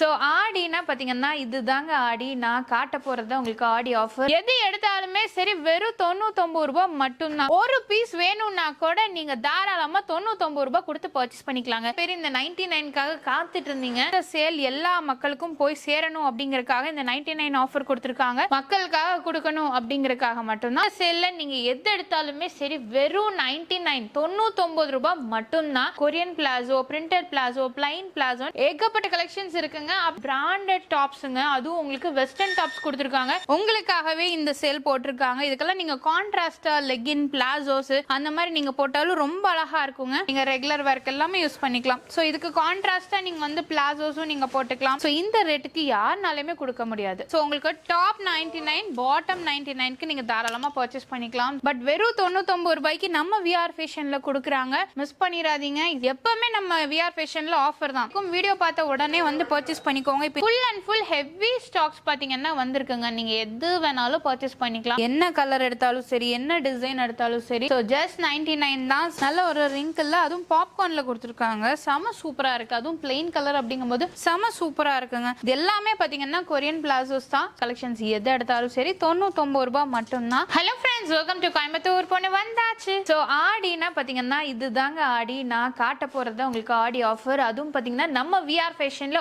So ஆடினா பார்த்தீங்கன்னா இதுதாங்க ஆடி. நான் காட்ட போறது உங்களுக்கு ஆடி ஆஃபர் எது எடுத்தாலுமே சரி வெறும் தொண்ணூத்தொம்பது ரூபாய் மட்டும்தான். ஒரு பீஸ் வேணும்னா கூட நீங்க தாராளமா தொண்ணூத்தொம்பது ரூபாய் கொடுத்து பர்ச்சேஸ் பண்ணிக்கலாங்க. சரி இந்த நைன்டி நைனுக்காக காத்துட்டு இருந்தீங்க. இந்த சேல் எல்லா மக்களுக்கும் போய் சேரணும் அப்படிங்கறக்காக இந்த நைன்டி நைன் ஆஃபர் கொடுத்துருக்காங்க. மக்களுக்காக கொடுக்கணும் அப்படிங்கறக்காக மட்டும்தான். சேல்ல நீங்க எது எடுத்தாலுமே சரி வெறும் நைன்டி நைன் தொண்ணூத்தொம்பது ரூபாய் மட்டும்தான். Korean palazzo printed palazzo plain palazzo ஏகப்பட்ட கலெக்ஷன்ஸ் இருக்குங்க. பிராண்டட் டாப்ஸுங்க அதுவும் உங்களுக்கு வெஸ்டர்ன் டாப்ஸ் கொடுத்துருக்காங்க. உங்களுக்காகவே இந்த சேல் போட்டிருக்காங்க. இதுக்கெல்லாம் நீங்க கான்ட்ராஸ்டா லெகின் பிளாசோஸ் அந்த மாதிரி நீங்க போட்டாலும் ரொம்ப அழகா இருக்குங்க. நீங்க ரெகுலர் ஒர்க் எல்லாமே யூஸ் பண்ணிக்கலாம். ஸோ இதுக்கு கான்ட்ராஸ்டா நீங்க வந்து பிளாசோஸும் நீங்க போட்டுக்கலாம். ஸோ இந்த ரேட்டுக்கு யாருனாலுமே கொடுக்க முடியாது. ஸோ உங்களுக்கு top ninety nine bottom ninety நைன்க்கு நீங்க தாராளமா பர்ச்சேஸ் பண்ணிக்கலாம். பட் வெறும் தொண்ணூத்தொன்பது ரூபாய்க்கு நம்ம விஆர் ஃபேஷன்ல கொடுக்குறாங்க. மிஸ் பண்ணிடாதீங்க எப்பவுமே நம்ம விஆர் ஃபேஷன்ல ஆஃபர் தான். வீடியோ பார்த்த உடனே வந்து பர்ச்சேஸ் பண்ணிக்கோங்க. இப்போ full and full heavy stocks பாத்தீங்கன்னா வந்திருக்குங்க. நீங்க எது வேணாலும் பர்ச்சேஸ் பண்ணிக்கலாம். என்ன கலர் எடுத்தாலும் சரி என்ன டிசைன் எடுத்தாலும் சரி. ஸோ ஜஸ்ட் நைன்டி நைன் தான். நல்ல ஒரு ரிங்கிள் அதுவும் பாப்கார்ன்ல கொடுத்துருக்காங்க. செம சூப்பரா இருக்கு. அதுவும் பிளெயின் கலர் அப்படிங்கும்போது செம சூப்பரா இருக்குங்க. இது எல்லாமே பாத்தீங்கன்னா கொரியன் பிளாசோஸ் தான். கலெக்ஷன்ஸ் எது எடுத்தாலும் சரி தொண்ணூத்தொன்பது ரூபாய் மட்டும்தான். Hello friends welcome to Coimbatore பொண்ணு வந்தாச்சு ஸோ ஆடினா பாத்தீங்கன்னா இதுதாங்க ஆடி. நான் காட்ட போறது உங்களுக்கு ஆடி ஆஃபர் அதுவும் பாத்தீங்கன்னா நம்ம விஆர் ஃபேஷன்ல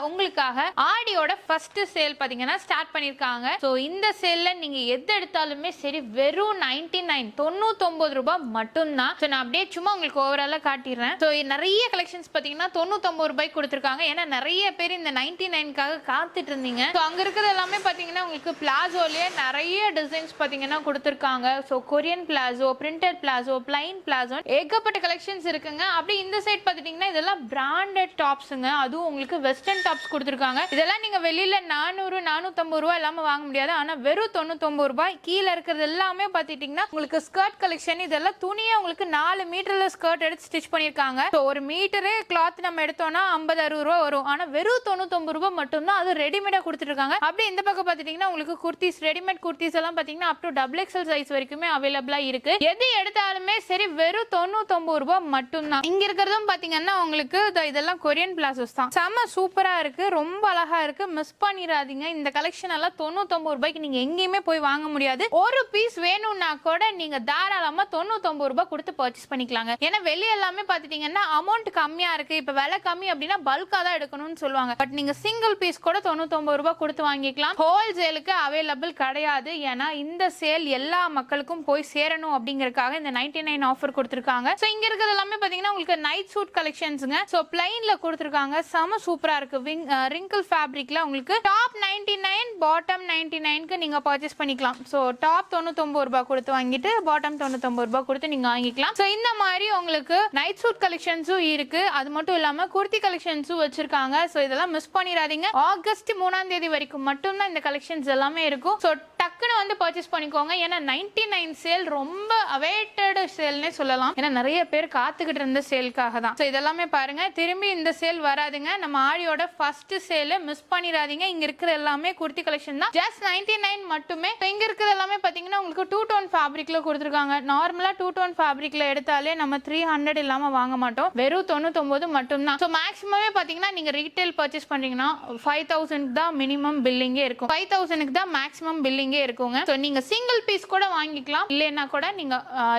உங்களுக்காக ஆடியோட ஃபர்ஸ்ட் சேல் பாத்தீங்கன்னா ஸ்டார்ட் பண்ணிருக்காங்க. ஸோ இந்த சேல்ல நீங்க எது எடுத்தாலுமே சரி வெறும் நைன்டி நைன் தொண்ணூத்தொன்பது ரூபாய் மட்டும்தான். ஸோ நான் அப்படியே சும்மா உங்களுக்கு ஓவராலா காட்டிடுறேன். ஸோ நிறைய கலெக்ஷன்ஸ் பாத்தீங்கன்னா தொண்ணூத்தொம்பது ரூபாய் கொடுத்துருக்காங்க. ஏன்னா நிறைய பேர் இந்த நைன்டி நைன்காக காத்துட்டு இருந்தீங்க. ஸோ அங்க இருக்கிறது எல்லாமே பாத்தீங்கன்னா உங்களுக்கு பிளாசோலயே நிறைய டிசைன்ஸ் பாத்தீங்கன்னா கொடுத்துருக்காங்க. So Korean palazzo printed palazzo plain palazzo ஏகப்பட்ட கலெக்ஷன்ஸ் இருக்குங்க. அப்படி இந்த சைட் பார்த்துட்டீங்கன்னா இதெல்லாம் பிராண்டட் டாப்ஸுங்க அதுவும் உங்களுக்கு வெஸ்டர்ன் டாப்ஸ் கொடுத்துருக்காங்க. இதெல்லாம் நீங்க வெளியில நானூறு நானூத்தம்பது ரூபாய் இல்லாம வாங்க முடியாது. ஆனா வெறும் தொண்ணூத்தொம்பது ரூபாய் கீழே இருக்கிறது எல்லாமே பார்த்துட்டீங்கன்னா உங்களுக்கு ஸ்கர்ட் கலெக்ஷன் இதெல்லாம் துணியை உங்களுக்கு நாலு மீட்டர்ல ஸ்கர்ட் எடுத்து ஸ்டிச் பண்ணிருக்காங்க. ஸோ ஒரு மீட்டரு கிளாத் நம்ம எடுத்தோம்னா ஐம்பது அறுபது ரூபா வரும். ஆனா வெறும் தொண்ணூத்தொம்பது ரூபாய் மட்டும்தான் அது ரெடிமேடா கொடுத்துருக்காங்க அப்படி இந்த பக்கம் பார்த்துட்டீங்கன்னா உங்களுக்கு குர்த்திஸ் ரெடிமேட் குர்த்திஸ் எல்லாம் பார்த்தீங்கன்னா up to double XL size வரைக்குமே அவைலபிளா இருக்கு. எது எடுத்தாலுமே சரி வெறும் தொண்ணூத்தொம்பது ரூபாய் மட்டும்தான். இங்க இருக்கிறதும் பாத்தீங்கன்னா உங்களுக்கு இதெல்லாம் கொரியன் பிளாசஸ் தான். செம சூப்பரா இருக்கு. ரொம்ப அழகா இருக்கு. மிஸ் பண்ணிடாதீங்க இந்த கலெக்ஷன் எல்லாம் தொண்ணூத்தொம்பது ரூபாய்க்கு நீங்க எங்கேயுமே போய் வாங்க முடியாது. ஒரு பீஸ் வேணும்னா கூட நீங்க தாராளமா தொண்ணூத்தொம்பது ரூபாய் கொடுத்து பர்ச்சேஸ் பண்ணிக்கலாங்க. ஏன்னா வெளியே எல்லாமே பாத்துட்டீங்கன்னா அமௌண்ட் கம்மியா இருக்கு. இப்ப விலை கம்மி அப்படின்னா பல்கா தான் எடுக்கணும்னு சொல்லுவாங்க. பட் நீங்க சிங்கிள் பீஸ் கூட தொண்ணூத்தொம்பது ரூபாய் கொடுத்து வாங்கிக்கலாம். ஹோல்சேலுக்கு அவைலபிள் கிடையாது. ஏன்னா இந்த சேல் எல்லா மக்களுக்கும் போய் சேரணும் அப்படிங்கறக்காக இந்த நைன்டி நைன் ஆஃபர் கொடுத்துருக்காங்க. ஸோ இங்க இருக்கிறது எல்லாமே பாத்தீங்கன்னா உங்களுக்கு நைட் சூட் கலெக்ஷன்ஸுங்க ஸோ பிளைன்ல கொடுத்துருக்காங்க. செம சூப்பரா இருக்கு. விங் ரிங்கிள் ஃபேப்ரிக்கில் உங்களுக்கு top ninety nine bottom ninety நைனுக்கு நீங்கள் பர்ச்சேஸ் பண்ணிக்கலாம். ஸோ டாப் தொண்ணூத்தொம்பது ரூபாய் கொடுத்து வாங்கிட்டு பாட்டம் தொண்ணூத்தொம்பது ரூபாய் கொடுத்து நீங்கள் வாங்கிக்கலாம். ஸோ இந்த மாதிரி உங்களுக்கு நைட் சூட் கலெக்ஷன்ஸும் இருக்கு. அது மட்டும் இல்லாமல் குர்த்தி கலெக்ஷன்ஸும் வச்சிருக்காங்க. ஸோ இதெல்லாம் மிஸ் பண்ணிடாதீங்க. ஆகஸ்ட் மூணாம் தேதி வரைக்கும் மட்டும்தான் இந்த கலெக்ஷன்ஸ் எல்லாமே இருக்கும். ஸோ டக்குன்னு வந்து பர்ச்சேஸ் பண்ணிக்கோங்க. ஏன்னா நைன்டி நைன் சேல் ரொம்ப அவேட்டட் சேல்னே சொல்லலாம். ஏன்னா நிறைய பேர் காத்துக்கிட்டு இருந்த சேல்க்காக தான். ஸோ இதெல்லாமே பாருங்க. திரும்பி இந்த சேல் வராதுங்க. நம்ம ஆடியோட ஃபர்ஸ்ட் சேலு மிஸ் பண்ணிடாதீங்க இங்க இருக்கிற எல்லாமே குர்த்தி கலெக்ஷன் தான். ஜஸ்ட் நைன்டி நைன் மட்டுமே இங்க இருக்கிற எல்லாமே பாத்தீங்கன்னா உங்களுக்கு டூ டோன் ஃபேப்ரிக்ல கொடுத்துருக்காங்க. நார்மலா டூ டோன் ஃபேப்ரிக்ல எடுத்தாலே நம்ம த்ரீ ஹண்ட்ரட் இல்லாம வாங்க மாட்டோம். வெறும் தொண்ணூத்தொன்பது மட்டும்தான். ஸோ மேக்ஸிமமே பாத்தீங்கன்னா நீங்க ரீட்டைல் பர்ச்சேஸ் பண்றீங்கன்னா ஃபைவ் தௌசண்ட் தான் மினிமம் பில்லிங்கே இருக்கும். ஃபைவ் தௌசண்ட்க்கு தான் மேக்ஸிமம் பில்லிங் பில்லிங்கே இருக்குங்க. ஸோ நீங்க சிங்கிள் பீஸ் கூட வாங்கிக்கலாம். இல்லைன்னா கூட நீங்க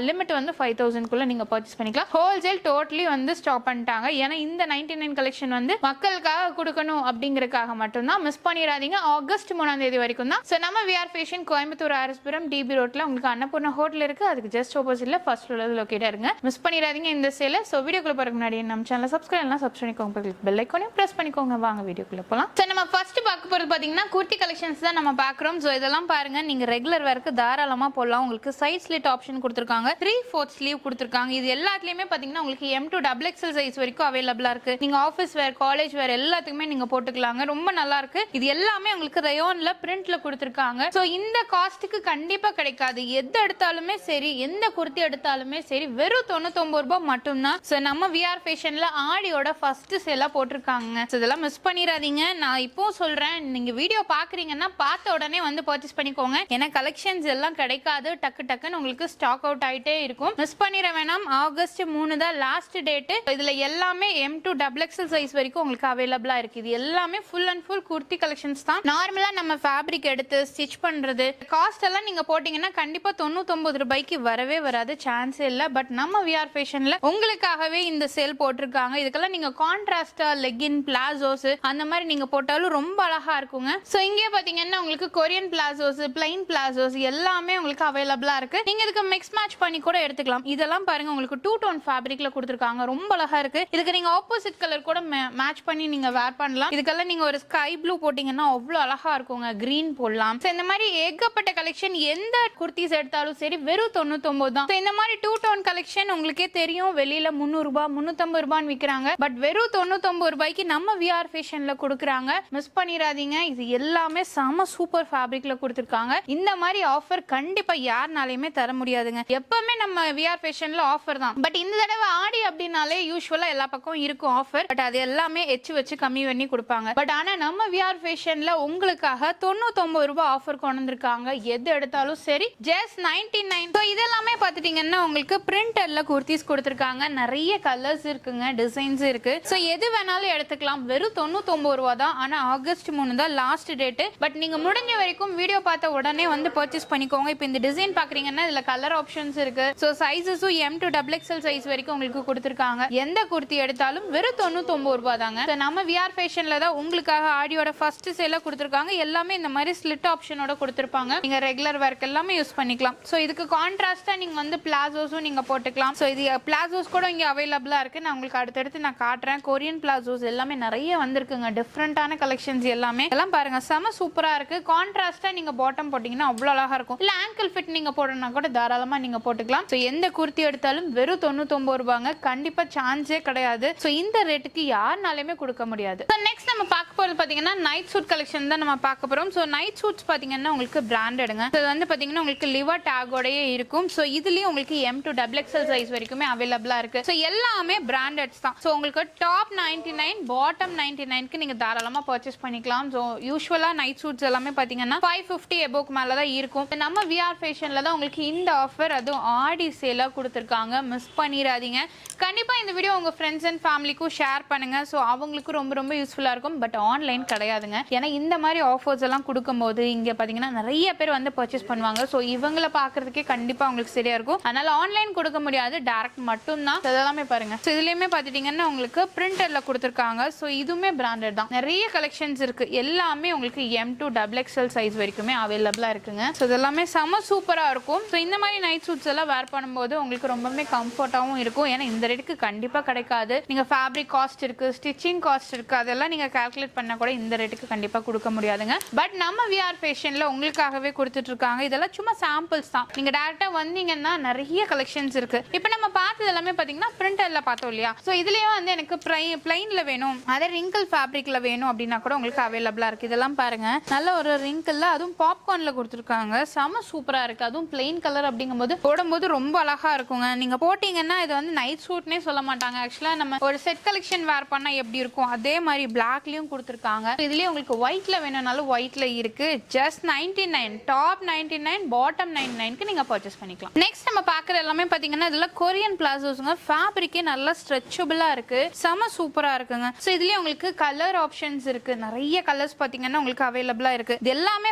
லிமிட் வந்து ஃபைவ் தௌசண்ட்குள்ள நீங்க பர்ச்சேஸ் பண்ணிக்கலாம். ஹோல்சேல் டோட்டலி வந்து ஸ்டாப் பண்ணிட்டாங்க. ஏன்னா இந்த நைன்டி நைன் கலெக்ஷன் வந்து மக்களுக்காக கொடுக்கணும் அப்படிங்கறதுக்காக மட்டும்தான். மிஸ் பண்ணிடாதீங்க. ஆகஸ்ட் மூணாம் தேதி வரைக்கும் தான். ஸோ நம்ம VR fashion Coimbatore RS Puram DB ரோட்ல உங்களுக்கு அன்னபூர்ணா ஹோட்டல் இருக்கு. அதுக்கு ஜஸ்ட் ஆப்போசிட்ல ஃபர்ஸ்ட் ஃப்ளோர் லொக்கேட்டாக இருங்க. மிஸ் பண்ணிடாதீங்க இந்த சேல ஸோ வீடியோக்குள்ள போறதுக்கு முன்னாடி நம்ம சேனல் சப்ஸ்கிரைப் எல்லாம் சப்ஸ்கிரைப் பண்ணிக்கோங்க. பெல் ஐக்கோனையும் ப்ரெஸ் பண்ணிக்கோங்க. வாங்க வீடியோக்குள்ள போகலாம் ஸோ நம்ம ஃபர்ஸ்ட் பார்க்க போகிறது பார்த்தீங்கன்னா குர்த்தி கலெக்ஷன்ஸ் தான் நம்ம பார்க்குறோம். ஸோ இதெல்லாம் பாருங்க நீங்க ரெகுலர் வேர்க்கு தாராளமா போடலாம். உங்களுக்கு சைட் ஸ்லிட் ஆப்ஷன் கொடுத்துருக்காங்க. த்ரீ ஃபோர்த் ஸ்லீவ் கொடுத்துருக்காங்க. இது எல்லாத்துலயுமே பாத்தீங்கன்னா உங்களுக்கு M to double XL size வரைக்கும் அவைலபிளா இருக்கு. நீங்க ஆஃபீஸ் வேர் காலேஜ் வேர் எல்லாத்துக்குமே நீங்க போட்டுக்கலாங்க. ரொம்ப நல்லா இருக்கு. இது எல்லாமே உங்களுக்கு ரயோன்ல பிரிண்ட்ல கொடுத்துருக்காங்க. ஸோ இந்த காஸ்ட்டுக்கு கண்டிப்பா கிடைக்காது. எது எடுத்தாலுமே சரி எந்த குர்த்தி எடுத்தாலுமே சரி வெறும் தொண்ணூத்தொன்பது ரூபாய் மட்டும்தான். ஸோ நம்ம விஆர் ஃபேஷன்ல ஆடியோட ஃபர்ஸ்ட் சேலா போட்டிருக்காங்க. ஸோ இதெல்லாம் மிஸ் பண்ணிடாதீங்க. நான் இப்போ சொல்றேன். நீங்க வீடியோ பாக்குறீங்கன்னா பார்த்த உடனே வந்து பர்ச்சேஸ் பண்ணிக்கோங்க. ஏன்னா கலெக்ஷன்ஸ் எல்லாம் கிடைக்காது. டக்கு டக்குன்னு உங்களுக்கு ஸ்டாக் அவுட் ஆயிட்டே இருக்கும். மிஸ் பண்ணிட வேணாம். ஆகஸ்ட் மூணு தான் லாஸ்ட் டேட்டு இதுல எல்லாமே M to double XL size வரைக்கும் உங்களுக்கு அவைலபிளா இருக்கு. இது எல்லாமே full and full kurti collections தான். நார்மலா நம்ம ஃபேப்ரிக் எடுத்து ஸ்டிச் பண்றது. காஸ்ட் எல்லாம் நீங்க போட்டீங்கன்னா கண்டிப்பா தொண்ணூத்தொன்பது ரூபாய்க்கு வரவே வராது. சான்ஸே இல்ல. பட் நம்ம விஆர் ஃபேஷன்ல உங்களுக்காகவே இந்த சேல் போட்டிருக்காங்க. இதுக்கெல்லாம் நீங்க கான்ட்ராஸ்டா லெகின் பிளாசோஸ் அந்த மாதிரி நீங்க போட்டாலும் ரொம்ப அழகா இருக்குங்க. சோ இங்கே பாத்தீங்கன்னா உங்களுக்கு கொரியன் பிளாசோஸ் பிளைன் பிளாசோஸ் எல்லாமே உங்களுக்கு அவைலபிளா இருக்கு. நீங்க இதுக்கு மிக்ஸ் மேட்ச் பண்ணி கூட எடுத்துக்கலாம். இதெல்லாம் பாருங்க உங்களுக்கு டூ டோன் ஃபேப்ரிக்ல கொடுத்துருக்காங்க. ரொம்ப அழகா இருக்கு. இதுக்கு நீங்க ஆப்போசிட் கலர் கூட மேட்ச் பண்ணி நீங்க வேர் பண்ணலாம். இதுக்கெல்லாம் நீங்க ஒரு ஸ்கை ப்ளூ போட்டீங்கன்னா அவ்வளவு அழகா இருக்குங்க. கிரீன் போடலாம். ஸோ இந்த மாதிரி ஏகப்பட்ட கலெக்ஷன் எந்த குர்த்திஸ் எடுத்தாலும் சரி வெறும் தொண்ணூத்தொன்பது தான். இந்த மாதிரி டூ டோன் கலெக்ஷன் உங்களுக்கே தெரியும். வெளியில முந்நூறு ரூபாய் ரூபான்னு விற்கிறாங்க பட் வெறும் தொண்ணூத்தொம்பது ரூபாய்க்கு நம்ம விஆர் ஃபேஷன்ல கொடுக்குறாங்க. மிஸ் பண்ணிடாதீங்க. இது எல்லாமே செம சூப்பர் ஃபேப்ரிக்ல கொடுத்துருக்காங்க. இந்த மாதிரி ஆஃபர் கண்டிப்பா யாருனாலையுமே தர முடியாதுங்க. எப்பவுமே நம்ம விஆர் ஃபேஷன்ல ஆஃபர் தான். பட் இந்த தடவை ஆடி அப்படின்னாலே யூஸ்வலா எல்லா பக்கம் இருக்கும் ஆஃபர் பட் அது எல்லாமே எச்சு வச்சு கம்மி பண்ணி கொடுப்பாங்க. பட் ஆனா நம்ம விஆர் ஃபேஷன்ல உங்களுக்காக தொண்ணூத்தொன்பது ரூபாய் ஆஃபர் கொண்டு வந்திருக்காங்க. எது எடுத்தாலும் சரி. ஜஸ்ட் நைன்டி நைன் ஸோ இதெல்லாமே பார்த்துட்டீங்கன்னா உங்களுக்கு பிரிண்டர்ல குர்த்திஸ் கொடுத்துருக்காங்க. நிறைய கலர்ஸ் இருக்குங்க டிசைன்ஸ் இருக்கு. ஸோ எது வேணாலும் எடுத்துக்கலாம். வெறும் தொண்ணூத்தொன்பது ரூபா தான். ஆனா ஆகஸ்ட் மூணு தான் லாஸ்ட் டேட் பட் நீங்க முடிஞ்ச வரைக்கும் வீடியோ பார்த்து உடனே வந்து பர்ச்சேஸ் பண்ணிக்கோங்க. இப்போ இந்த டிசைன் பாக்குறீங்கன்னா இதுல கலர் ஆப்ஷன்ஸ் இருக்கு. So சைஸஸும் M to double XL size வரைக்கும் உங்களுக்கு கொடுத்துருக்காங்க. எந்த குர்த்தி எடுத்தாலும் வெறும் தொண்ணூத்தொம்பது ரூபா தாங்க. நம்ம விஆர் ஃபேஷன்ல தான் உங்களுக்காக ஆடியோட ஃபர்ஸ்ட் சேல கொடுத்துருக்காங்க. எல்லாமே இந்த மாதிரி ஸ்லிட் ஆப்ஷனோட கொடுத்துருப்பாங்க. நீங்க ரெகுலர் ஒர்க் எல்லாமே யூஸ் பண்ணிக்கலாம். ஸோ இதுக்கு கான்ட்ராஸ்டா நீங்க வந்து பிளாசோஸும் நீங்க போட்டுக்கலாம். ஸோ இது பிளாசோஸ் கூட இங்க அவைலபிளா இருக்கு. நான் உங்களுக்கு அடுத்தடுத்து நான் காட்டுறேன். கொரியன் பிளாசோஸ் எல்லாமே நிறைய வந்திருக்குங்க. டிஃப்ரெண்டான கலெக்ஷன்ஸ் எல்லாமே. எல்லாம் பாருங்க. செம சூப்பரா இருக்கு. கான்ட்ராஸ்டா நீங்க பாட்டம் போட்டிங்கன்னா அவ்வளோ அழகாக இருக்கும். இல்லை ஆங்கிள் ஃபிட் நீங்கள் போடணும்னா கூட தாராளமாக நீங்கள் போட்டுக்கலாம். ஸோ எந்த குர்த்தி எடுத்தாலும் வெறும் தொண்ணூத்தொம்பது ரூபாங்க. கண்டிப்பாக சான்ஸே கிடையாது. ஸோ இந்த ரேட்டுக்கு யாருனாலுமே கொடுக்க முடியாது. ஸோ நெக்ஸ்ட் நம்ம பார்க்க போகிறது பார்த்தீங்கன்னா நைட் சூட் கலெக்ஷன் தான் நம்ம பார்க்க போகிறோம் ஸோ நைட் சூட்ஸ் பார்த்தீங்கன்னா உங்களுக்கு பிராண்டடுங்க இது வந்து பார்த்தீங்கன்னா உங்களுக்கு லிவர் டேகோடையே இருக்கும். ஸோ இதுலேயும் உங்களுக்கு M to double XL size வரைக்குமே அவைலபிளாக இருக்குது ஸோ எல்லாமே பிராண்டட்ஸ் தான். ஸோ உங்களுக்கு top ninety nine bottom ninety நைன்க்கு நீங்கள் தாராளமாக பர்ச்சேஸ் பண்ணிக்கலாம். ஸோ யூஸ்வலாக நைட் சூட்ஸ் எல்லாமே பார்த்தீங்கன்னா ஃபைவ் ஃபிஃப்டி எபோக்கு மேல தான் இருக்கும். நம்ம விஆர் ஃபேஷன்ல தான் உங்களுக்கு இந்த ஆஃபர் அதுவும் ஆடி சேலாக கொடுத்துருக்காங்க. மிஸ் பண்ணிடாதீங்க. கண்டிப்பா இந்த வீடியோ உங்க ஃப்ரெண்ட்ஸ் அண்ட் ஃபேமிலிக்கும் ஷேர் பண்ணுங்க. ஸோ அவங்களுக்கும் ரொம்ப ரொம்ப யூஸ்ஃபுல்லா இருக்கும். பட் ஆன்லைன் கிடையாதுங்க. ஏன்னா இந்த மாதிரி ஆஃபர்ஸ் எல்லாம் கொடுக்கும்போது இங்க பாத்தீங்கன்னா நிறைய பேர் வந்து பர்ச்சேஸ் பண்ணுவாங்க. ஸோ இவங்கள பாக்குறதுக்கே கண்டிப்பா உங்களுக்கு சரியா இருக்கும். அதனால ஆன்லைன் கொடுக்க முடியாது. டேரக்ட் மட்டும் தான் இதெல்லாமே பாருங்க. ஸோ இதுலயுமே பாத்துட்டீங்கன்னா உங்களுக்கு பிரிண்டர்ல கொடுத்துருக்காங்க. ஸோ இதுவுமே பிராண்டட் தான். நிறைய கலெக்ஷன்ஸ் இருக்கு. எல்லாமே உங்களுக்கு M to double XL size வரைக்குமே அவைலபிளாக இருக்குங்க. ஸோ இதெல்லாமே செம சூப்பராக இருக்கும். ஸோ இந்த மாதிரி நைட் சூட்ஸ் எல்லாம் வேர் பண்ணும்போது உங்களுக்கு ரொம்பவே கம்ஃபர்ட்டாகவும் இருக்கும். ஏன்னா இந்த ரேட்டுக்கு கண்டிப்பாக கிடைக்காது. நீங்கள் ஃபேப்ரிக் காஸ்ட் இருக்குது ஸ்டிச்சிங் காஸ்ட் இருக்குது அதெல்லாம் நீங்கள் கால்குலேட் பண்ணால் கூட இந்த ரேட்டுக்கு கண்டிப்பாக கொடுக்க முடியாதுங்க. பட் நம்ம விஆர் ஃபேஷனில் உங்களுக்காகவே கொடுத்துட்டு இருக்காங்க. இதெல்லாம் சும்மா சாம்பிள்ஸ் தான். நீங்கள் டேரெக்டாக வந்தீங்கன்னா நிறைய கலெக்ஷன்ஸ் இருக்குது இப்போ நம்ம பார்த்தது எல்லாமே பார்த்தீங்கன்னா பிரிண்டரில் பார்த்தோம் இல்லையா? ஸோ இதுலேயும் வந்து எனக்கு பிளைனில் வேணும். அதே ரிங்கிள் ஃபேப்ரிக்கில் வேணும் அப்படின்னா கூட உங்களுக்கு அவைலபிளாக இருக்குது இதெல்லாம் பாருங்கள் நல்ல ஒரு ரிங்கிளில் அதுவும் பாப்கார்ன்ல கொடுத்துருக்காங்க. செம சூப்பரா இருக்கு. அதுவும் பிளெயின் கலர் அப்படிங்கும்போது போடும்போது ரொம்ப அழகா இருக்குங்க. நீங்க போட்டீங்கன்னா இது வந்து நைட் சூட்னே சொல்ல மாட்டாங்க. ஆக்சுவலா நம்ம ஒரு செட் கலெக்ஷன் வேர் பண்ணா எப்படி இருக்கும்? அதே மாதிரி பிளாக்லயும் கொடுத்துருக்காங்க. இதுலயே உங்களுக்கு ஒயிட்ல வேணும்னாலும் ஒயிட்ல இருக்கு. Just ninety nine top ninety nine bottom nine நைன்க்கு நீங்க பர்ச்சேஸ் பண்ணிக்கலாம். நெக்ஸ்ட் நம்ம பாக்குற எல்லாமே பாத்தீங்கன்னா இதில் கொரியன் பிளாசோஸ்ங்க ஃபேப்ரிக்கே நல்லா ஸ்ட்ரெச்சபிளா இருக்கு. செம சூப்பரா இருக்குங்க. ஸோ இதுலயே உங்களுக்கு கலர் ஆப்ஷன்ஸ் இருக்கு. நிறைய கலர்ஸ் பாத்தீங்கன்னா உங்களுக்கு அவைலபிளா இருக்கு. இது எல்லாமே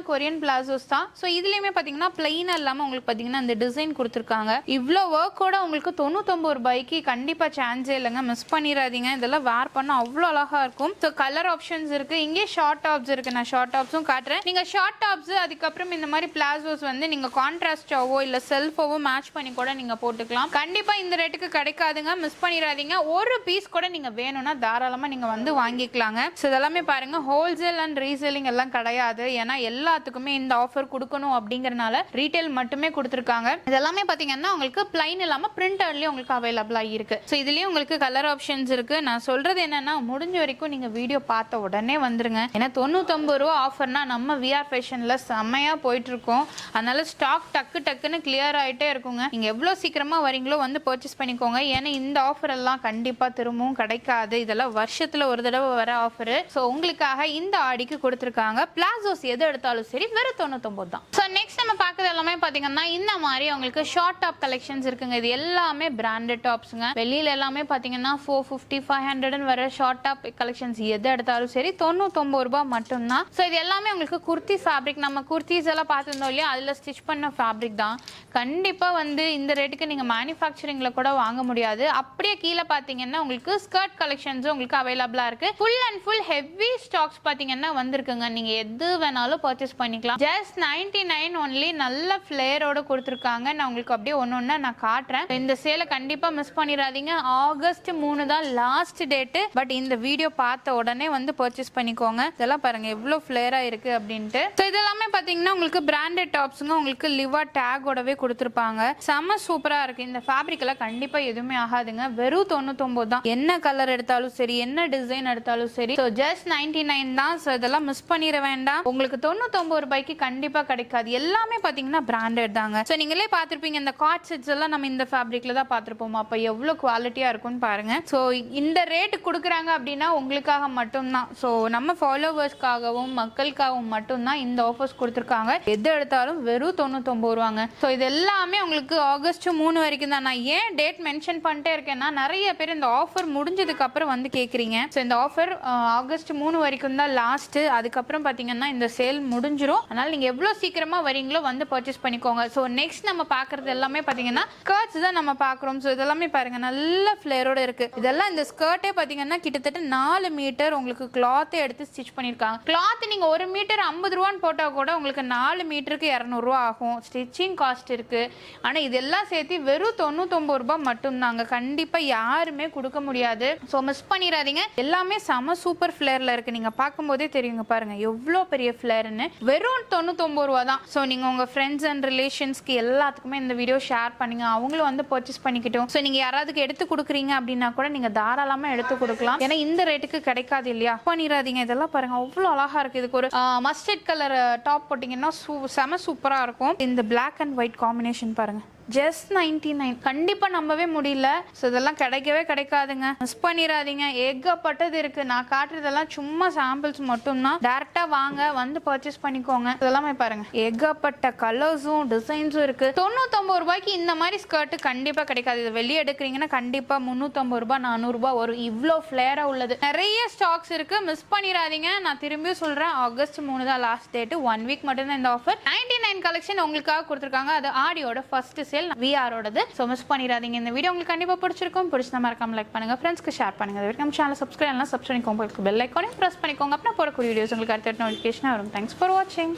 பார்த்தீங்கன்னா கொரியன் பிளாசோஸ் தான். ஸோ இதுலேயுமே பார்த்தீங்கன்னா பிளெயினாக இல்லாமல் உங்களுக்கு பார்த்தீங்கன்னா இந்த டிசைன் கொடுத்துருக்காங்க. இவ்வளோ ஒர்க்கோட உங்களுக்கு தொண்ணூத்தொம்பது ரூபாய்க்கு கண்டிப்பாக சான்ஸே இல்லைங்க. மிஸ் பண்ணிடாதீங்க இதெல்லாம் வேர் பண்ண அவ்வளோ அழகாக இருக்கும். ஸோ கலர் ஆப்ஷன்ஸ் இருக்குது இங்கே ஷார்ட் டாப்ஸ் இருக்குது நான் ஷார்ட் டாப்ஸும் காட்டுறேன். நீங்கள் ஷார்ட் டாப்ஸ் அதுக்கப்புறம் இந்த மாதிரி பிளாசோஸ் வந்து நீங்கள் கான்ட்ராஸ்டாவோ இல்லை செல்ஃபாவோ மேட்ச் பண்ணி கூட நீங்கள் போட்டுக்கலாம். கண்டிப்பாக இந்த ரேட்டுக்கு கிடைக்காதுங்க. மிஸ் பண்ணிடாதீங்க ஒரு பீஸ் கூட நீங்கள் வேணும்னா தாராளமாக நீங்கள் வந்து வாங்கிக்கலாங்க. ஸோ இதெல்லாமே பாருங்க. ஹோல்சேல் அண்ட் ரீசேலிங் எல்லாம் கிடையாது. ஏன்னா எல்லாத்துக்குமே இந்த ஆஃபர் கொடுக்கணும் அப்படிங்கறனால ரீட்டைல் மட்டுமே கொடுத்துருக்காங்க. இதெல்லாமே பாத்தீங்கன்னா உங்களுக்கு பிளைன் இல்லாம பிரிண்டர்லயும் உங்களுக்கு அவைலபிளாக இருக்கு. ஸோ இதுலயும் உங்களுக்கு கலர் ஆப்ஷன்ஸ் இருக்கு. நான் சொல்றது என்னன்னா முடிஞ்ச வரைக்கும் நீங்க வீடியோ பார்த்த உடனே வந்துருங்க. ஏன்னா தொண்ணூத்தொம்பது ரூபா ஆஃபர்னா நம்ம விஆர் ஃபேஷன்ல செம்மையா போயிட்டு இருக்கோம் அதனால ஸ்டாக் டக்கு டக்குன்னு கிளியர் ஆயிட்டே இருக்குங்க. நீங்க எவ்வளவு சீக்கிரமா வரீங்களோ வந்து பர்ச்சேஸ் பண்ணிக்கோங்க. ஏன்னா இந்த ஆஃபர் எல்லாம் கண்டிப்பா திரும்பவும் கிடைக்காது. இதெல்லாம் வருஷத்துல ஒரு தடவை வர ஆஃபர் ஸோ உங்களுக்காக இந்த ஆடிக்கு கொடுத்துருக்காங்க. பிளாசோஸ் எது எடுத்தாலும் சரி வெறும் தொண்ணூத்தொம்பது தான். ஸோ நெக்ஸ்ட் நம்ம பார்க்குறது எல்லாமே பார்த்தீங்கன்னா இந்த மாதிரி உங்களுக்கு ஷார்ட் டாப் கலெக்ஷன்ஸ் இருக்குங்க. இது எல்லாமே பிராண்டட் டாப்ஸுங்க வெளியில எல்லாமே பார்த்தீங்கன்னா ஃபோர் ஃபிஃப்டி ஃபைவ் ஹண்ட்ரட்னு வர ஷார்ட் டாப் கலெக்ஷன்ஸ் எது எடுத்தாலும் சரி தொண்ணூத்தொம்பது ரூபாய் மட்டும்தான். ஸோ இது எல்லாமே உங்களுக்கு குர்த்தி ஃபேப்ரிக் நம்ம குர்த்திஸ் எல்லாம் பார்த்துருந்தோம் இல்லையா? அதில் ஸ்டிச் பண்ண ஃபேப்ரிக் தான். கண்டிப்பாக வந்து இந்த ரேட்டுக்கு நீங்கள் மேனுஃபேக்சரிங்கில் கூட வாங்க முடியாது. அப்படியே கீழே பார்த்தீங்கன்னா உங்களுக்கு ஸ்கர்ட் கலெக்ஷன்ஸும் உங்களுக்கு அவைலபிளாக இருக்கு. Full and full heavy stocks பார்த்தீங்கன்னா வந்திருக்குங்க. நீங்கள் எது வேணாலும் பர்ச்சேஸ் பண்ணிக்கலாம். ஜஸ்ட் நைன்டி நைன் ஒன்லி நல்ல ஃப்ளேரோட கொடுத்துருக்காங்க. நான் உங்களுக்கு அப்படியே ஒன்று ஒன்றா நான் காட்டுறேன். இந்த சேலை கண்டிப்பாக மிஸ் பண்ணிடாதீங்க. ஆகஸ்ட் மூணு தான் லாஸ்ட் டேட்டு பட் இந்த வீடியோ பார்த்த உடனே வந்து பர்ச்சேஸ் பண்ணிக்கோங்க. இதெல்லாம் பாருங்க எவ்வளோ ஃப்ளேராக இருக்கு அப்படின்ட்டு. ஸோ இதெல்லாமே பார்த்தீங்கன்னா உங்களுக்கு பிராண்டட் டாப்ஸுங்க உங்களுக்கு லிவா டேகோடவே கொடுத்துருப்பாங்க. செம்ம சூப்பராக இருக்கு. இந்த ஃபேப்ரிக் எல்லாம் கண்டிப்பாக எதுவுமே ஆகாதுங்க. வெறும் தொண்ணூத்தொம்பது தான். என்ன கலர் எடுத்தாலும் சரி என்ன டிசைன் எடுத்தாலும் சரி. ஸோ ஜஸ்ட் நைன்டி நைன் தான். ஸோ இதெல்லாம் மிஸ் பண்ணிட வேண்டாம். உங்களுக்கு தொண்ணூத்தொம்பது ஐம்பது ரூபாய்க்கு கண்டிப்பாக கிடைக்காது. எல்லாமே பார்த்தீங்கன்னா பிராண்டட் தாங்க. ஸோ நீங்களே பார்த்துருப்பீங்க இந்த காட் செட்ஸ் எல்லாம் நம்ம இந்த ஃபேப்ரிக்ல தான் பார்த்துருப்போம். அப்போ எவ்வளோ குவாலிட்டியாக இருக்கும்னு பாருங்க. ஸோ இந்த ரேட்டு கொடுக்குறாங்க அப்படின்னா உங்களுக்காக மட்டும்தான். ஸோ நம்ம ஃபாலோவர்ஸ்க்காகவும் மக்களுக்காகவும் மட்டும்தான் இந்த ஆஃபர்ஸ் கொடுத்துருக்காங்க. எது எடுத்தாலும் வெறும் தொண்ணூத்தொம்பது ரூபாங்க. ஸோ இது எல்லாமே உங்களுக்கு ஆகஸ்ட் மூணு வரைக்கும் தான். நான் ஏன் டேட் மென்ஷன் பண்ணிட்டே இருக்கேன்னா நிறைய பேர் இந்த ஆஃபர் முடிஞ்சதுக்கு அப்புறம் வந்து கேட்குறீங்க ஸோ இந்த ஆஃபர் ஆகஸ்ட் மூணு வரைக்கும் தான் லாஸ்ட்டு அதுக்கப்புறம் பார்த்தீங்கன்னா இந்த சேல் முடிஞ்சிடும் அதனால நீங்கள் எவ்வளோ சீக்கிரமாக வரீங்களோ வந்து பர்ச்சேஸ் பண்ணிக்கோங்க. ஸோ நெக்ஸ்ட் நம்ம பார்க்குறது எல்லாமே பார்த்தீங்கன்னா ஸ்கர்ட்ஸ் தான் நம்ம பார்க்குறோம். ஸோ இதெல்லாமே பாருங்க நல்ல ஃப்ளேரோட இருக்கு. இதெல்லாம் இந்த ஸ்கர்ட்டே பார்த்தீங்கன்னா கிட்டத்தட்ட நாலு மீட்டர் உங்களுக்கு கிளாத்தை எடுத்து ஸ்டிச் பண்ணியிருக்காங்க கிளாத் நீங்கள் ஒரு மீட்டர் ஐம்பது ரூபான்னு போட்டால் கூட உங்களுக்கு நாலு மீட்டருக்கு இரநூறுவா ஆகும். ஸ்டிச்சிங் காஸ்ட் இருக்கு. ஆனால் இதெல்லாம் சேர்த்து வெறும் தொண்ணூத்தொம்பது ரூபாய் மட்டும்தாங்க. கண்டிப்பாக யாருமே கொடுக்க முடியாது. ஸோ மிஸ் பண்ணிடாதீங்க எல்லாமே செம சூப்பர் ஃப்ளேரில் இருக்கு. நீங்கள் பார்க்கும்போதே தெரியுங்க பாருங்க எவ்வளோ பெரிய ஃப்ளேர்னு வெறும் தொண்ணூத்தொம்பது ரூபா தான். ஸோ நீங்கள் உங்கள் ஃப்ரெண்ட்ஸ் அண்ட் ரிலேஷன்ஸ்க்கு எல்லாத்துக்குமே இந்த வீடியோ ஷேர் பண்ணுங்க. அவங்களும் வந்து பர்ச்சேஸ் பண்ணிக்கிட்டோம். ஸோ நீங்கள் யாராவதுக்கு எடுத்து கொடுக்குறீங்க அப்படின்னா கூட நீங்கள் தாராளமாக எடுத்து கொடுக்கலாம். ஏன்னா இந்த ரேட்டுக்கு கிடைக்காது இல்லையா? பண்ணிடாதீங்க இதெல்லாம் பாருங்க. அவ்வளோ அழகா இருக்கு. இதுக்கு ஒரு மஸ்டர்ட் கலர் டாப் போட்டிங்கன்னா சூ செம சூப்பராக இருக்கும். இந்த பிளாக் அண்ட் ஒயிட் காம்பினேஷன் பாருங்கள் ஜஸ்ட் நைன்டி நைன் கண்டிப்பாக நம்பவே முடியல. ஸோ இதெல்லாம் கிடைக்கவே கிடைக்காதுங்க. மிஸ் பண்ணிடாதீங்க ஏகப்பட்டது இருக்கு. நான் காட்டுறதெல்லாம் சும்மா சாம்பிள்ஸ் மட்டும்தான். டேரெக்டாக வாங்க. வந்து பர்ச்சேஸ் பண்ணிக்கோங்க. இதெல்லாமே பாருங்க. ஏகப்பட்ட கலர்ஸும் டிசைன்ஸும் இருக்கு. தொண்ணூத்தொம்பது ரூபாய்க்கு இந்த மாதிரி ஸ்கர்ட் கண்டிப்பாக கிடைக்காது. இது வெளியே எடுக்கிறீங்கன்னா கண்டிப்பாக முந்நூற்றம்பது ரூபாய் நானூறுரூபா வரும். இவ்வளோ ஃப்ளேராக உள்ளது. நிறைய ஸ்டாக்ஸ் இருக்கு. மிஸ் பண்ணிடாதீங்க நான் திரும்பியும் சொல்கிறேன் ஆகஸ்ட் மூணு தான் லாஸ்ட் டேட்டு ஒன் வீக் மட்டும்தான் இந்த ஆஃபர் நைன்டி நைன் கலெக்ஷன் உங்களுக்காக கொடுத்துருக்காங்க. அது ஆடியோட ஃபர்ஸ்ட் சேல் விஆரோடது ஸோ மிஸ் பண்ணிடாதீங்க. இந்த வீடியோ உங்களுக்கு கண்டிப்பாக பிடிச்சிருக்கும். பிடிச்சா மறக்காம லைக் பண்ணுங்க. ஃப்ரெண்ட்ஸ்க்கு ஷேர் பண்ணுங்க. அது வரைக்கும் சேனல் சப்ஸ்கிரைப் எல்லாம் சப்ஸ்கிரைப் பண்ணிக்கோங்க. பெல் ஐக்கானே ப்ரெஸ் பண்ணிக்கோங்க. அப்புறம் போடக்கூடிய வீடியோஸ் உங்களுக்கு அடுத்த நோட்டிஃபிகேஷன் வரும். தேங்க்ஸ் ஃபார் வாட்சிங்